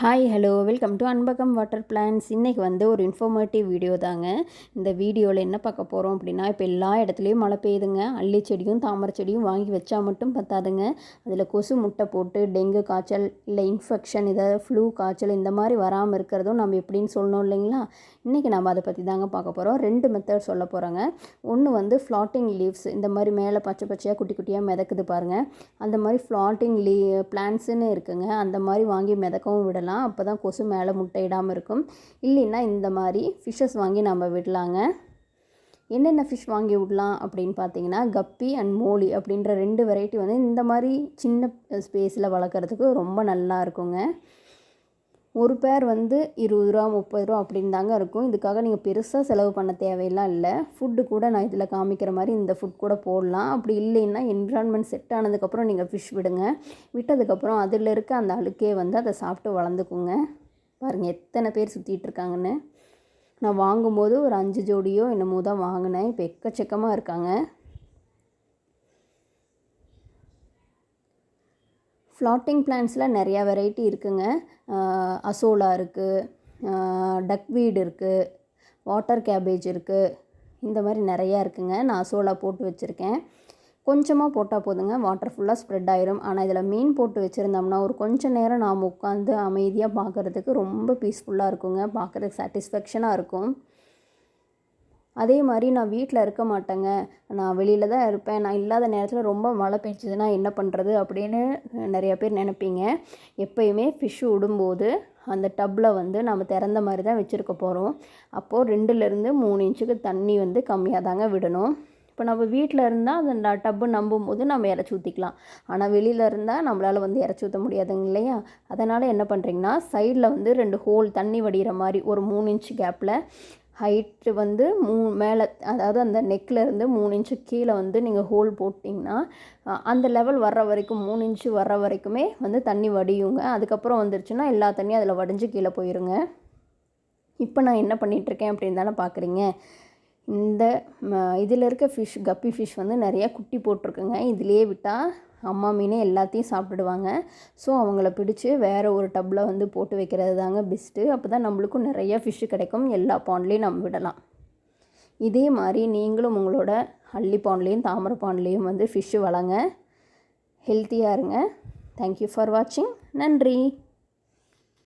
Hi hello welcome to Anbagam water plants இன்றைக்கி வந்து ஒரு இன்ஃபர்மேட்டிவ் வீடியோ தாங்க. இந்த வீடியோவில் என்ன பார்க்க போகிறோம் அப்படின்னா இப்போ எல்லா இடத்துலையும் மழை பெய்யுதுங்க. அள்ளி செடியும் தாமரை செடியும் வாங்கி வச்சா மட்டும் பத்தாதுங்க. அதில் கொசு முட்டை போட்டு டெங்கு காய்ச்சல் இல்லை இன்ஃபெக்ஷன் இதை ஃப்ளூ காய்ச்சல் இந்த மாதிரி வராமல் இருக்கிறதும் நம்ம எப்படின்னு சொல்லணும் இல்லைங்களா? இன்றைக்கி நம்ம அதை பற்றி தாங்க பார்க்க போகிறோம் ரெண்டு மெத்தட் சொல்ல போகிறோங்க ஒன்று வந்து ஃப்ளாட்டிங் லீவ்ஸ் இந்த மாதிரி மேலே பச்சை பச்சையாக குட்டி குட்டியாக மிதக்குது பாருங்கள் அந்த மாதிரி ஃப்ளாட்டிங் லீ பிளான்ட்ஸுன்னு இருக்குங்க. அந்த மாதிரி வாங்கி மிதக்கவும் விடலாம் அப்போ தான் கொசு மேலே முட்டையிடாமல் இருக்கும். இல்லைன்னா இந்த மாதிரி ஃபிஷ்ஷஸ் வாங்கி நம்ம விடலாங்க. என்னென்ன ஃபிஷ் வாங்கி விடலாம் அப்படின்னு பார்த்தீங்கன்னா கப்பி அண்ட் மோலி அப்படின்ற ரெண்டு வெரைட்டி வந்து இந்த மாதிரி சின்ன ஸ்பேஸில் வளர்க்குறதுக்கு ரொம்ப நல்லா இருக்குங்க. ஒரு பேர் வந்து இருபது ரூபா முப்பது ரூபா அப்படின்னு தாங்க இருக்கும். இதுக்காக நீங்கள் பெருசாக செலவு பண்ண தேவையெல்லாம் இல்லை. ஃபுட்டு கூட நான் இதில் காமிக்கிற மாதிரி இந்த ஃபுட் கூட போடலாம். அப்படி இல்லைன்னா என்விரான்மெண்ட் செட் ஆனதுக்கப்புறம் நீங்கள் ஃபிஷ் விடுங்க. விட்டதுக்கப்புறம் அதில் இருக்க அந்த அழுக்கே வந்து அதை சாப்பிட்டு வளர்ந்துக்குங்க. பாருங்கள் எத்தனை பேர் சுற்றிட்டு இருக்காங்கன்னு. நான் வாங்கும்போது ஒரு அஞ்சு ஜோடியோ என்னமோ தான் வாங்கினேன். இப்போ எக்கச்சக்கமாக இருக்காங்க. ஃப்ளாட்டிங் பிளான்ஸில் நிறையா வெரைட்டி இருக்குங்க. அசோலா இருக்குது டக்வீடு இருக்குது வாட்டர் கேபேஜ் இருக்குது இந்த மாதிரி நிறையா இருக்குங்க. நான் அசோலா போட்டு வச்சுருக்கேன். கொஞ்சமாக போட்டால் போதுங்க. வாட்டர் ஃபுல்லாக ஸ்ப்ரெட் ஆயிரும். ஆனால் இதில் மீன் போட்டு வச்சுருந்தோம்னா ஒரு கொஞ்சம் நேரம் நாம் உட்காந்து அமைதியாக பார்க்குறதுக்கு ரொம்ப பீஸ்ஃபுல்லாக இருக்குங்க. பார்க்குறதுக்கு சாட்டிஸ்ஃபேக்ஷனாக இருக்கும். அதே மாதிரி நான் வீட்டில் இருக்க மாட்டேங்க. நான் வெளியில் தான் இருப்பேன். நான் இல்லாத நேரத்தில் ரொம்ப மழை பெஞ்சதுன்னா என்ன பண்ணுறது அப்படின்னு நிறையா பேர் நினைப்பீங்க. எப்போயுமே ஃபிஷ்ஷு விடும்போது அந்த டப்பில் வந்து நம்ம திறந்த மாதிரி தான் வச்சுருக்க போகிறோம் அப்போது ரெண்டுலேருந்து மூணு இன்ச்சுக்கு தண்ணி வந்து கம்மியாக தாங்க விடணும். இப்போ நம்ம வீட்டில் இருந்தால் அந்த டப்பு நம்பும் போது நம்ம இறச்சி ஊற்றிக்கலாம் ஆனால் வெளியில் இருந்தால் நம்மளால் வந்து இறச்சி ஊற்ற முடியாதுங்க இல்லையா? அதனால் என்ன பண்ணுறீங்கன்னா சைடில் வந்து ரெண்டு ஹோல் தண்ணி வடிகிற மாதிரி ஒரு மூணு இன்ச் கேப்பில் ஹைட்டு வந்து மூ மேலே அதாவது அந்த நெக்கில் இருந்து மூணு இன்ச்சு கீழே வந்து நீங்கள் ஹோல் போட்டிங்கன்னா அந்த லெவல் வர்ற வரைக்கும் மூணு இன்ச்சு வர்ற வரைக்குமே வந்து தண்ணி வடியுங்க. அதுக்கப்புறம் வந்துருச்சுன்னா எல்லா தண்ணியும் அதில் வடிஞ்சு கீழே போயிருங்க. இப்போ நான் என்ன பண்ணிகிட்ருக்கேன் அப்படின்னு தானே பார்க்குறீங்க இந்த இதில் இருக்க ஃபிஷ் கப்பி ஃபிஷ் வந்து நிறையா குட்டி போட்டிருக்குங்க. இதிலே விட்டால் அம்மா மீனே எல்லாத்தையும் சாப்பிட்டுடுவாங்க. ஸோ அவங்கள பிடிச்சி வேறு ஒரு டப்பில் வந்து போட்டு வைக்கிறது தாங்க பெஸ்ட்டு அப்போ தான் நம்மளுக்கும் நிறைய ஃபிஷ்ஷு கிடைக்கும். எல்லா பாண்ட்லேயும் நம்ம விடலாம். இதே மாதிரி நீங்களும் உங்களோட அள்ளி பாண்ட்லேயும் தாமரை பாண்ட்லேயும் வந்து ஃபிஷ்ஷு வளங்க. ஹெல்த்தியாக இருங்க. தேங்க்யூ ஃபார் வாட்சிங் நன்றி.